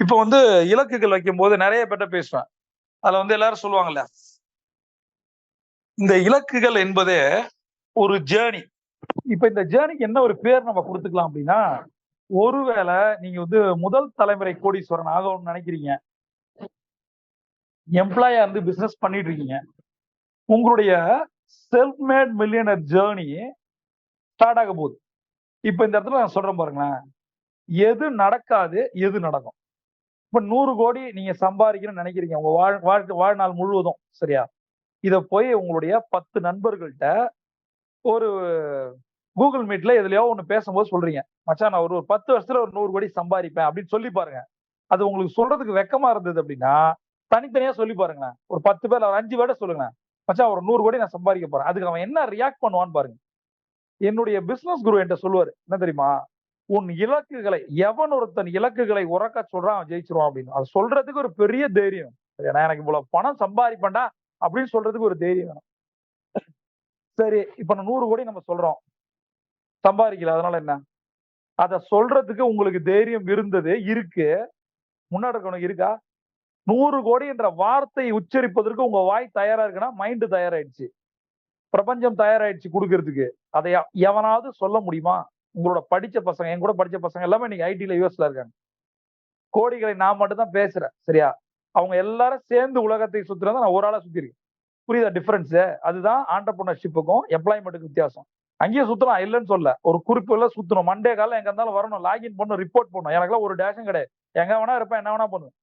இப்போ வந்து இலக்குகள் வைக்கும்போது நிறைய பேர்ட்ட பேசுவேன். அதுல வந்து எல்லாரும் சொல்லுவாங்கல்ல இந்த இலக்குகள் என்பதே ஒரு ஜேர்னி இப்ப இந்த ஜேர்னிக்கு என்ன ஒரு பேர் நம்ம கொடுத்துக்கலாம் அப்படின்னா ஒருவேளை நீங்க வந்து முதல் தலைமுறை கோடீஸ்வரன் ஆகணும்னு நினைக்கிறீங்க. எம்ப்ளாயா இருந்து பிசினஸ் பண்ணிட்டு இருக்கீங்க. உங்களுடைய self made millionaire journey start ஆக போகுது. இப்ப இந்த இடத்துல நான் சொல்றேன் பாருங்களேன். எது நடக்காது எது நடக்கும்? இப்ப நூறு கோடி நீங்க சம்பாதிக்கணும்னு நினைக்கிறீங்க. உங்க வாழ் வாழ்க்கை வாழ்நாள் முழுவதும் சரியா? இத போய் உங்களுடைய பத்து நண்பர்கள்ட்ட ஒரு கூகுள் மீட்ல எதுலயோ ஒண்ணு பேசும்போது சொல்றீங்க. மச்சான் நான் ஒரு ஒரு பத்து வருஷத்துல ஒரு நூறு கோடி சம்பாதிப்பேன் அப்படின்னு சொல்லி பாருங்க. அது உங்களுக்கு சொல்றதுக்கு வெக்கமா இருந்தது அப்படின்னா தனித்தனியா சொல்லி பாருங்களேன். ஒரு பத்து பேர் ஒரு அஞ்சு பேர்ட சொல்லுங்களேன். மச்சான் ஒரு நூறு கோடி நான் சம்பாதிக்க போறேன். அதுக்கு அவன் என்ன ரியாக்ட் பண்ணுவான்னு பாருங்க. என்னுடைய பிசினஸ் குரு என்கிட்ட சொல்லுவாரு. என்ன தெரியுமா? உன் இலக்குகளை எவன் ஒருத்தன் இலக்குகளை உறக்க சொல்றான் அவன் ஜெயிச்சிருவான் அப்படின்னு. அது சொல்றதுக்கு ஒரு பெரிய தைரியம். ஏன்னா நான் எனக்கு இவ்வளவு பணம் சம்பாதிப்பேன்டா அப்படின்னு சொல்றதுக்கு ஒரு தைரியம் வேணும். சரி இப்ப நான் நூறு கோடி நம்ம சொல்றோம். சம்பாதிக்கல அதனால என்ன? அத சொல்றதுக்கு உங்களுக்கு தைரியம் இருந்தது இருக்கு. முன்னாடி இருக்கவனுக்கு இருக்கா? நூறு கோடி என்ற வார்த்தையை உச்சரிப்பதற்கு உங்க வாய் தயாரா இருக்குன்னா மைண்டு தயாராயிடுச்சு. பிரபஞ்சம் தயாராயிடுச்சு கொடுக்கறதுக்கு. அதை எவனாவது சொல்ல முடியுமா? உங்களோட படிச்ச பசங்க என் கூட படிச்ச பசங்க எல்லாமே இன்னைக்கு ஐடில யூஎஸ்ல இருக்காங்க. கோடிகளை நான் மட்டும் தான் பேசுறேன் சரியா? அவங்க எல்லாரும் சேர்ந்து உலகத்தை சுத்துறதா நான் ஒரு ஆளா சுத்திருக்கேன். புரியுதா டிஃபரன்ஸ் அதுதான் ஆண்டர்பிரினர்ஷிப்புக்கும் எம்ப்ளாய்மெண்ட்டுக்கும் வித்தியாசம். அங்கேயே சுத்தலாம் இல்லைன்னு சொல்ல. ஒரு குறிப்பு எல்லாம் சுத்தணும். மண்டே காலம் எங்க இருந்தாலும் வரணும். லாகின் பண்ணணும் ரிப்போர்ட் பண்ணணும் எனக்குலாம் ஒரு டேஷன் கிடையாது. எங்க வேணா இருப்பேன் என்ன வேணா பண்ணுவேன்.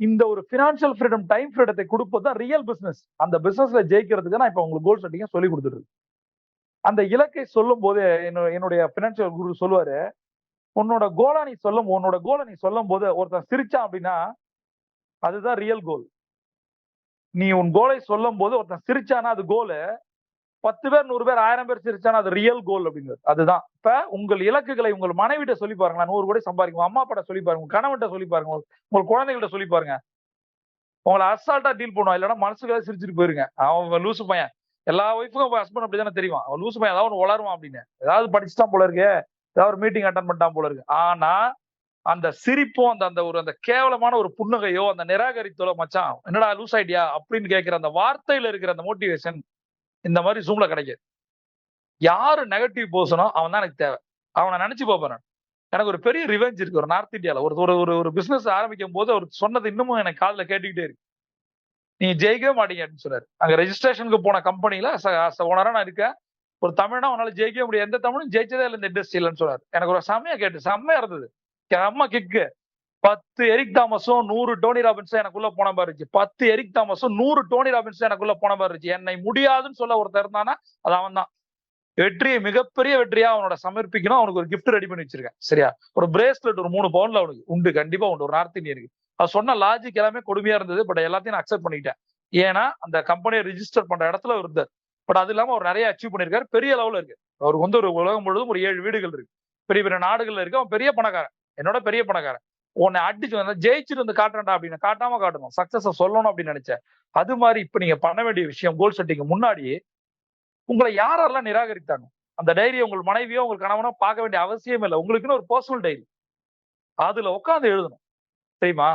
இந்த ஒரு பினான்சியல் ஃப்ரீடம் டைம் ஃப்ரீடத்தை கொடுப்பது தான் ரியல் பிசினஸ் அந்த பிசினஸ்ல ஜெயிக்கிறதுக்கு நான் இப்ப உங்களுக்கு கோல் செட்டிங்க சொல்லி கொடுத்துட்டு அந்த இலக்கை சொல்லும் போது என்னோட- என்னுடைய பினான்சியல் குரு சொல்லுவாரு உன்னோட கோலை நீ சொல்லும் உன்னோட கோலை நீ சொல்லும் போது ஒருத்தன் சிரிச்சான் அப்படின்னா அதுதான் ரியல் கோல் நீ உன் கோலை சொல்லும் போது ஒருத்தன் சிரிச்சானா அது கோலு பத்து பேர் நூறு பேர் ஆயிரம் பேர் சிரிச்சானா அது ரியல் கோல் அப்படிங்கிறது. அதுதான். இப்ப உங்கள் இலக்குகளை உங்கள் மனைவிட்ட சொல்லி பாருங்க நூறு கோடி சம்பாதிக்கும் அம்மா அப்பாட்ட சொல்லி பாருங்க உங்க கணவன்கிட்ட சொல்லி பாருங்க உங்கள் குழந்தைகிட்ட சொல்லி பாருங்க. உங்களை அசால்ட்டா டீல் பண்ணுவான் இல்லைன்னா மனசுக்குள்ள சிரிச்சிட்டு போயிருங்க. அவன் லூசு பையன். எல்லா ஒய்ஃபுக்கும் ஹஸ்பண்ட் அப்படிதானே தெரியும். அவன் லூசு பையன் ஏதாவது ஒன்று வளருவான் அப்படின்னு. ஏதாவது படிச்சுட்டான் போல இருக்கு. ஏதாவது ஒரு மீட்டிங் அட்டன் பண்ணிட்டான் போல இருக்கு. ஆனா அந்த சிரிப்பும் அந்த அந்த ஒரு அந்த கேவலமான ஒரு புன்னகையோ அந்த நிராகரித்தலோ மச்சான் என்னடா லூஸ் ஐடியா அப்படின்னு கேட்கிற அந்த வார்த்தையில இருக்கிற அந்த மோட்டிவேஷன் இந்த மாதிரி ஜூம்ல கிடைக்காது. யாரு நெகட்டிவ் போர்ஷனோ அவன் தான் எனக்கு தேவை. அவனை நினைச்சு பார்ப்பேன் எனக்கு ஒரு பெரிய ரிவெஞ்ச் இருக்கு. ஒரு நார்த் இந்தியாவில் ஒரு ஒரு ஒரு ஒரு பிசினஸ் ஆரம்பிக்கும் போது அவர் சொன்னது இன்னமும் எனக்கு காதில் கேட்டுக்கிட்டே இருக்கு. நீங்க ஜெயிக்கவே மாட்டீங்க அப்படின்னு சொன்னாரு. அங்க ரெஜிஸ்ட்ரேஷனுக்கு போன கம்பெனில ஓனரா நான் இருக்கேன். ஒரு தமிழ்னா உன்னால ஜெயிக்கவே முடியாது. எந்த தமிழும் ஜெயிச்சதே இல்லை இந்த இண்டஸ்ட்ரியிலன்னு சொன்னார். எனக்கு ஒரு செம்மையா கேட்டு செம்மையா இருந்தது. செம்ம கிக்கு பத்து எரிக் தாமஸும் நூறு டோனி ராபின்ஸும் எனக்குள்ள போன மாதிரி இருந்துச்சு. பத்து எரிக் தாமஸும் நூறு டோனி ராபின்ஸும் எனக்குள்ள போன மாதிரி இருந்துச்சு. என்னை முடியாதுன்னு சொல்ல ஒருத்தர் இருந்தானா அது அவன் தான். வெற்றியை மிகப்பெரிய வெற்றியா அவனோட சமர்ப்பிக்கணும். அவனுக்கு ஒரு கிஃப்ட் ரெடி பண்ணி வச்சிருக்கேன். சரியா? ஒரு பிரேஸ்லெட் ஒரு மூணு பவுன்ல அவனுக்கு. உண்டு கண்டிப்பா உண்டு. ஒரு நார்த் இந்தியனுக்கு அது சொன்ன லாஜிக் எல்லாமே கொடுமையா இருந்தது பட் எல்லாத்தையும் நான் அக்செப்ட் பண்ணிட்டேன் ஏன்னா அந்த கம்பெனியை ரிஜிஸ்டர் பண்ற இடத்துல இருந்தார். பட் அது இல்லாம அவர் நிறைய அச்சீவ் பண்ணிருக்காரு பெரிய லெவல்ல இருக்கு. அவருக்கு வந்து ஒரு உலகம் முழுவதும் ஒரு ஏழு வீடுகள் இருக்கு. பெரிய பெரிய நாடுகள்ல இருக்கு. அவன் பெரிய பணக்காரன். என்னோட பெரிய பணக்காரன். உன்னை அடிச்சு வந்தா ஜெயிச்சுட்டு வந்து காட்டுறா அப்படின்னு காட்டாம காட்டணும். சக்சஸ் சொல்லணும் அப்படின்னு நினைச்சேன். அது மாதிரி இப்ப நீங்க பண்ண வேண்டிய விஷயம் கோல் செட்டிங் முன்னாடி உங்களை யாரெல்லாம் நிராகரித்தாங்க? அந்த டைரியை உங்கள் மனைவியோ உங்கள் கணவனோ பார்க்க வேண்டிய அவசியம் இல்லை. உங்களுக்குன்னு ஒரு பர்சனல் டைரி அதுல உட்காந்து எழுதணும். தெரியுமா?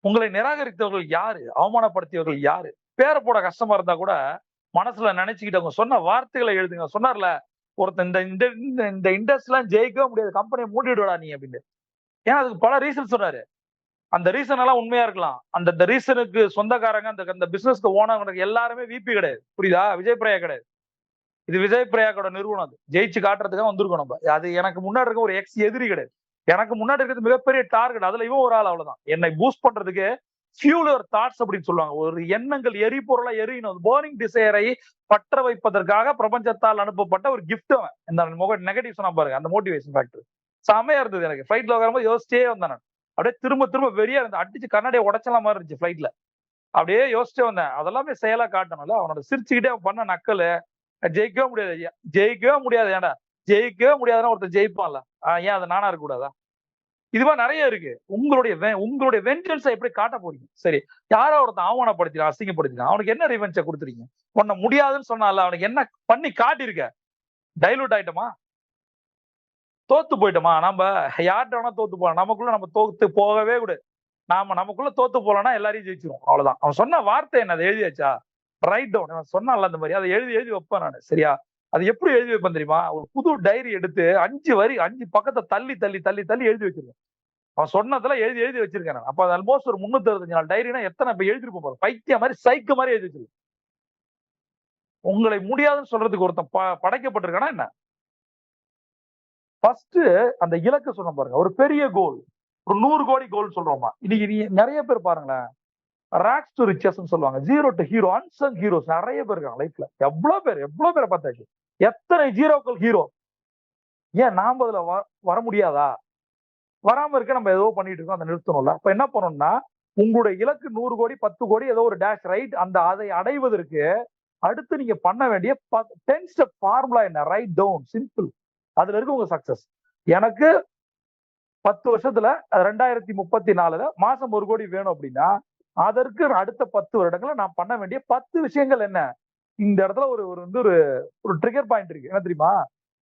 உங்களை நிராகரித்தவர்கள் யாரு? அவமானப்படுத்தியவர்கள் யாரு? பேரை போட கஷ்டமா இருந்தா கூட மனசுல நினைச்சுக்கிட்டவங்க சொன்ன வார்த்தைகளை எழுதுங்க. சொன்னார்ல ஒருத்தன் இந்த இந்த இந்த- இந்த இண்டஸ்ட்ரிலாம் ஜெயிக்கவே முடியாது. கம்பெனியை மூடிடுடா நீ அப்படின்னு. ஏன்னா அதுக்கு பல ரீசன் சொன்னாரு. அந்த ரீசன் எல்லாம் உண்மையா இருக்கலாம். அந்த இந்த ரீசனுக்கு சொந்தக்காரங்க அந்த அந்த பிசினஸ்க்கு ஓனவங்களுக்கு எல்லாருமே விபி கிடையாது. புரியுதா? விஜய் பிரயா கிடையாது. இது விஜய் பிரயாக்கோட நிறுவனம் அது. ஜெயிச்சு காட்டுறதுக்காக வந்திருக்கோம் நம்ம. அது எனக்கு முன்னாடி இருக்க ஒரு எக்ஸ் எதிரி கிடையாது. எனக்கு முன்னாடி இருக்கிறது மிகப்பெரிய டார்கெட் அதுல இவன் ஒரு ஆள் அவ்வளவுதான். என்னை பூஸ்ட் பண்றதுக்கு ஃபியூலர் தாட்ஸ் அப்படின்னு சொல்லுவாங்க. ஒரு எண்ணங்கள் எரிபொருளா எரியணும் போரிங் டிசைரை பற்ற வைப்பதற்காக பிரபஞ்சத்தால் அனுப்பப்பட்ட ஒரு கிஃப்ட் அவன். இந்த நெகட்டிவ் சொன்னா பாருங்க அந்த மோட்டிவேஷன் ஃபேக்டர் செமையா இருந்தது எனக்கு. ஃபிளைட்ல உட்காரும்போது யோசிச்சே வந்தேன் நான். அப்படியே திரும்ப திரும்ப வெறியா இருந்தேன் அடிச்சு கண்ணாடியை உடச்சலாம் மாதிரி இருந்துச்சு ஃபிளைட்ல அப்படியே யோசிச்சே வந்தேன். அதெல்லாமே செயலா காட்டணும்ல. அவனோட சிரிச்சுக்கிட்டே அவன் பண்ண நக்கல். ஜெயிக்கவே முடியாது. ஐயா ஜெயிக்கவே முடியாது. ஏன்டா? ஜெயிக்கவே முடியாதுன்னா ஒருத்தர் ஜெயிப்பான்ல. ஏன் அது நானா இருக்கக்கூடாதா? இதுவா நிறைய இருக்கு. உங்களுடைய உங்களுடைய வெஞ்சன்ஸை எப்படி காட்ட போறீங்க? சரி யாரோ ஒருத்தன் அவமானப்படுத்தினா அசிங்கப்படுத்தினா அவனுக்கு என்ன ரிவென்ஸை கொடுத்துறீங்க? உன்னை முடியாதுன்னு சொன்னால அவனுக்கு என்ன பண்ணி காட்டியிருக்க? டைலூட் ஆயிட்டமா? தோத்து போயிட்டோமா? நம்ம யார்கிட்ட வேணா தோத்து போகலாம் நமக்குள்ள நம்ம தோத்து போகவே கூடாது. நாம நமக்குள்ள தோத்து போலன்னா எல்லாரையும் ஜெயிச்சிரும் அவ்வளவுதான். அவன் சொன்ன வார்த்தை என்ன அதை எழுதியாச்சா? ரைட் டவுன் அவன் சொன்னான்ல அந்த மாதிரி. அதை எழுதி எழுதி வைப்பேன் நான். சரியா? அது எப்படி எழுதி வைப்பேன் தெரியுமா? ஒரு புது டைரி எடுத்து அஞ்சு வரி அஞ்சு பக்கத்தை தள்ளி தள்ளி தள்ளி தள்ளி எழுதி வச்சிருக்கேன் அவன் சொன்னதெல்லாம் எழுதி எழுதி வச்சிருக்கேன் அப்ப அது ஆல்மோஸ்ட் ஒரு முன்னூத்தி அறுபத்தஞ்சு நாள் டைரினா எத்தனை இப்ப எழுதிருப்போம் பாரு பைத்திய மாதிரி சைக்கு மாதிரி எழுதி வச்சிருக்கேன் உங்களை முடியாதுன்னு சொல்றதுக்கு ஒருத்தன் ப- படைக்கப்பட்டிருக்கானா என்ன? ஃபர்ஸ்ட் அந்த இலக்கு சொன்ன பாருங்க. ஒரு பெரிய கோல் ஒரு நூறு கோடி கோல் சொல்றோமா? இன்னைக்கு நீ நிறைய பேர் பாருங்களேன். ராக்ஸ் டு ரிச்சஸ் சொல்லுவாங்க. Zero to hero unsung heroes நிறைய பேர் இருக்காங்க லைஃப்ல எவ்வளவு பேர் எவ்வளவு பேரை பார்த்தாச்சு? எத்தனை ஜீரோக்கள் ஹீரோ ஏன் நாம் அதுல வ- வர முடியாதா? வராம இருக்க நம்ம ஏதோ பண்ணிட்டு இருக்கோம் அதை நிறுத்தணும்ல. அப்ப என்ன பண்ணணும்னா உங்களுடைய இலக்கு நூறு கோடி பத்து கோடி ஏதோ ஒரு டேஷ் ரைட் அந்த அதை அடைவதற்கு அடுத்து நீங்க பண்ண வேண்டிய டென் ஸ்டெப் ஃபார்முலா என்ன? ரைட் டவுன் சிம்பிள் அதுல இருக்கு உங்க சக்சஸ் எனக்கு பத்து வருஷத்துல ரெண்டாயிரத்தி முப்பத்தி நாலுல மாசம் ஒரு கோடி வேணும் அப்படின்னா அதற்கு அடுத்த பத்து வருடங்கள நான் பண்ண வேண்டிய பத்து விஷயங்கள் என்ன? இந்த இடத்துல ஒரு ஒரு வந்து ஒரு ஒரு ட்ரிகர் பாயிண்ட் இருக்கு. என்ன தெரியுமா?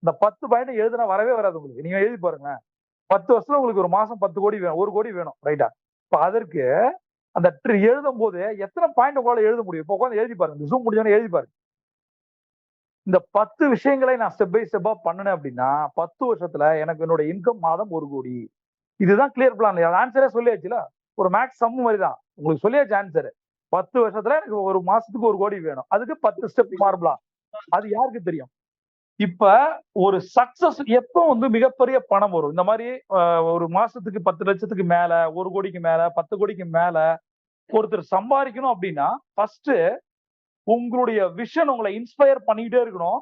இந்த பத்து பாயிண்ட் எழுதுனா வரவே வராது உங்களுக்கு. நீங்க எழுதி பாருங்க பத்து வருஷத்துல உங்களுக்கு ஒரு மாசம் பத்து கோடி வேணும் ஒரு கோடி வேணும் ரைட்டா இப்ப அதற்கு அந்த ட்ரி எழுதும் போது எத்தனை பாயிண்ட் உங்களால எழுத முடியும்? இப்போ உட்காந்து எழுதி பாருங்க. ஜூம் முடிஞ்சோன்னு எழுதி பாருங்க. இந்த பத்து விஷயங்களை நான் ஸ்டெப் பை ஸ்டெப்பா பண்ணினேன் அப்படின்னா பத்து வருஷத்துல எனக்கு என்னோட இன்கம் மாதம் ஒரு கோடி. இதுதான் கிளியர் பிளான் ஆன்சரே சொல்லியாச்சுல? ஒரு மேக்ஸ் சம் மாதிரி தான். உங்களுக்கு சொல்லியாச்சு ஆன்சரு பத்து வருஷத்துல எனக்கு ஒரு மாசத்துக்கு ஒரு கோடி வேணும். அதுக்கு பத்து ஸ்டெப் மாறுபலாம் அது யாருக்கு தெரியும்? இப்ப ஒரு சக்சஸ் எப்போ வந்து மிகப்பெரிய பணம் வரும்? இந்த மாதிரி ஒரு மாசத்துக்கு பத்து லட்சத்துக்கு மேல ஒரு கோடிக்கு மேல பத்து கோடிக்கு மேல ஒருத்தர் சம்பாதிக்கணும் அப்படின்னா ஃபர்ஸ்ட் உங்களுடைய விஷன் உங்களை இன்ஸ்பயர் பண்ணிக்கிட்டே இருக்கணும்.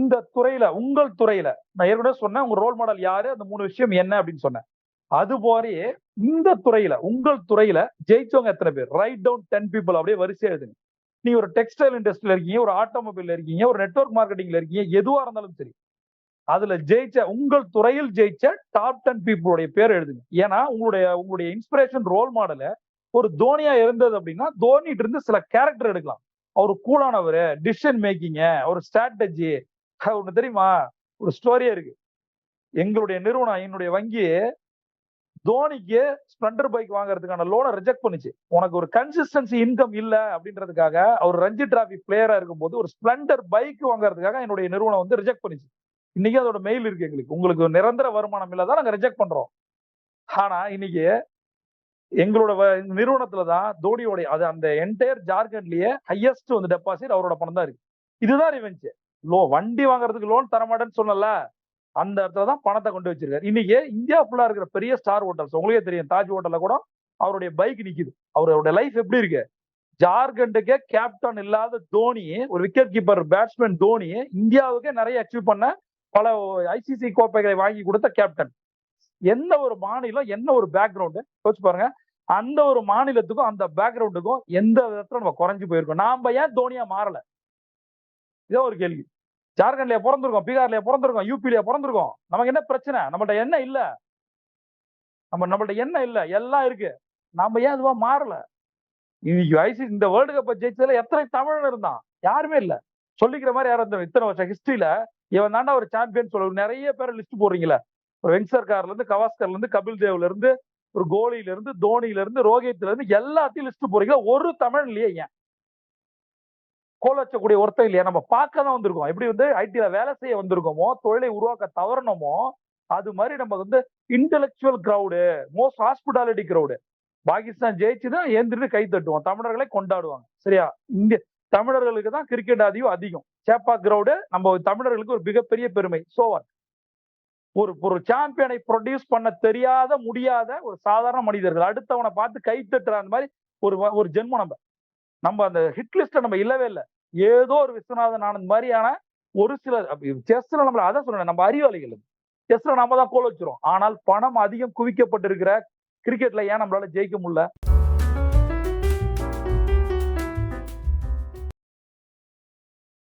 இந்த துறையில உங்கள் துறையில. நான் ஏற்கனவே சொன்னேன் உங்க ரோல் மாடல் யாரு? அந்த மூணு விஷயம் என்ன அப்படின்னு சொன்னேன். அது போலயே இந்த துறையில உங்கள் துறையில ஜெயிச்சவங்க எத்தனை பேர்? ரைட் டவுன் டென் பீப்புள் அப்படியே வரிசையா எழுதுங்க. நீ ஒரு டெக்ஸ்டைல் இண்டஸ்ட்ரியில இருக்கீங்க ஒரு ஆட்டோமொபைல்ல இருக்கீங்க ஒரு நெட்வொர்க் மார்க்கெட்டிங்ல இருக்கீங்க எதுவா இருந்தாலும் சரி. அதுல ஜெயிச்ச உங்கள் துறையில் ஜெயிச்ச டாப் டென் பீப்புளுடைய பேர் எழுதுங்க. ஏன்னா உங்களுடைய உங்களுடைய இன்ஸ்பிரேஷன் ரோல் மாடல ஒரு தோனியா இருந்தது அப்படின்னா தோனிட்டு இருந்து சில கேரக்டர் எடுக்கலாம். அவர் கூலானவர் டிசிஷன் மேக்கிங்க ஒரு ஸ்ட்ராட்டஜி ஒண்ணு தெரியுமா? ஒரு ஸ்டோரியே இருக்கு. எங்களுடைய நிறுவனம் என்னுடைய வங்கி தோனிக்கு ஸ்ப்ளெண்டர் பைக் வாங்குறதுக்கான லோனை ரிஜெக்ட் பண்ணிச்சு. உனக்கு ஒரு கன்சிஸ்டன்சி இன்கம் இல்லை அப்படின்றதுக்காக அவர் ரஞ்சி டிராஃபி பிளேயரா இருக்கும்போது ஒரு ஸ்ப்ளெண்டர் பைக் வாங்குறதுக்காக என்னுடைய நிறுவனம் வந்து ரிஜெக்ட் பண்ணுச்சு. இன்னைக்கு அதோட மெயில் இருக்கு எங்களுக்கு. உங்களுக்கு நிரந்தர வருமானம் இல்லாத நாங்கள் ரிஜெக்ட் பண்றோம். ஆனா இன்னைக்கு எங்களோட வ- நிறுவனத்துல தான் தோனியோடைய அது அந்த என்டையர் ஜார்க்கண்ட்லயே ஹையஸ்ட் வந்து டெபாசிட் அவரோட பணம் தான் இருக்கு. இதுதான் ரிவெஞ்சு லோ வண்டி வாங்குறதுக்கு லோன் தர மாட்டேன்னு சொன்னல அந்த இடத்துல தான் பணத்தை கொண்டு வச்சிருக்காரு. இன்னைக்கு இந்தியா ஃபுல்லா இருக்கிற பெரிய ஸ்டார் ஹோட்டல்ஸ் உங்களுக்கே தெரியும் தாஜ் ஹோட்டல்ல கூட அவருடைய பைக் நிக்குது. அவரோட லைஃப் எப்படி இருக்கு? ஜார்க்கண்டுக்கே கேப்டன் இல்லாத தோனி ஒரு விக்கெட் கீப்பர் பேட்ஸ்மேன் தோனி இந்தியாவுக்கே நிறைய அச்சீவ் பண்ண பல ஐசிசி கோப்பைகளை வாங்கி கொடுத்த கேப்டன் எந்த ஒரு மாநிலம் என்ன ஒரு பேக்ரவுண்டு யோசிச்சு பாருங்க. அந்த ஒரு மாநிலத்துக்கும் அந்த பேக்ரவுண்டுக்கும் எந்த விதத்துல நம்ம குறைஞ்சு போயிருக்கோம்? நாம ஏன் தோனியா மாறல? இதோ ஒரு கேள்வி. ஜார்க்கண்ட்லயே பிறந்திருக்கோம் பீகார்லயே பிறந்திருக்கோம் யூபிலயே பிறந்திருக்கோம். நமக்கு என்ன பிரச்சனை? நம்மள்ட்ட என்ன இல்ல? நம்ம நம்மள்ட்ட என்ன இல்ல? எல்லாம் இருக்கு. நாம ஏன் அதுவா மாறல? இன்னைக்கு ஐசி இந்த வேர்ல்டு கப்பை ஜெயிச்சதுல எத்தனை தமிழன் இருந்தான்? யாருமே இல்ல. சொல்லிக்கிற மாதிரி யாரும் இருந்தோம் இத்தனை வருஷம் ஹிஸ்டரியில இவன் தாண்டா ஒரு சாம்பியன் சொல்ல நிறைய பேர் லிஸ்ட் போடுறீங்களே ஒரு வெங்சர்கார்ல இருந்து கவாஸ்கர்ல இருந்து கபில் தேவ்ல இருந்து ஒரு கோலியில இருந்து தோனியில இருந்து ரோஹித்ல இருந்து எல்லாத்தையும் லிஸ்ட் போறீங்களா ஒரு தமிழ் இல்லையே ஏன்? கோல வச்சக்கூடிய ஒருத்தர் இல்லையா? நம்ம பார்க்க தான் வந்திருக்கோம். எப்படி வந்து ஐடியில வேலை செய்ய வந்திருக்கோமோ தொழிலை உருவாக்க தவறணுமோ அது மாதிரி நம்ம வந்து intellectual crowd most hospitality crowd Pakistan ஜெயிச்சுதான் ஏந்திரிட்டு கை தட்டுவோம். தமிழர்களை கொண்டாடுவாங்க. சரியா? இந்திய தமிழர்களுக்கு தான் கிரிக்கெட் அதிகம் அதிகம். சேப்பா கிரௌடு நம்ம தமிழர்களுக்கு ஒரு மிகப்பெரிய பெருமை. சோவர் ஒரு ஒரு சாம்பியனை ப்ரொடியூஸ் பண்ண தெரியாத முடியாத ஒரு சாதாரண மனிதர்கள் அடுத்தவனை பார்த்து கை தட்டுற அந்த மாதிரி ஒரு ஒரு ஜென்மம் நம்ம. நம்ம அந்த ஹிட் லிஸ்ட்ல நம்ம இல்லவே இல்லை. ஏதோ ஒரு விஸ்வநாதன் ஆனந்த் மாதிரியான ஒரு சில செஸ்ல நம்மள அதான் சொல்றேன் நம்ம அறிவாளிகள் செஸ்ல நம்ம தான் கோல் வச்சிரும் ஆனால் பணம் அதிகம் குவிக்கப்பட்டிருக்கிற கிரிக்கெட்ல ஏன் நம்மளால ஜெயிக்க முடியல?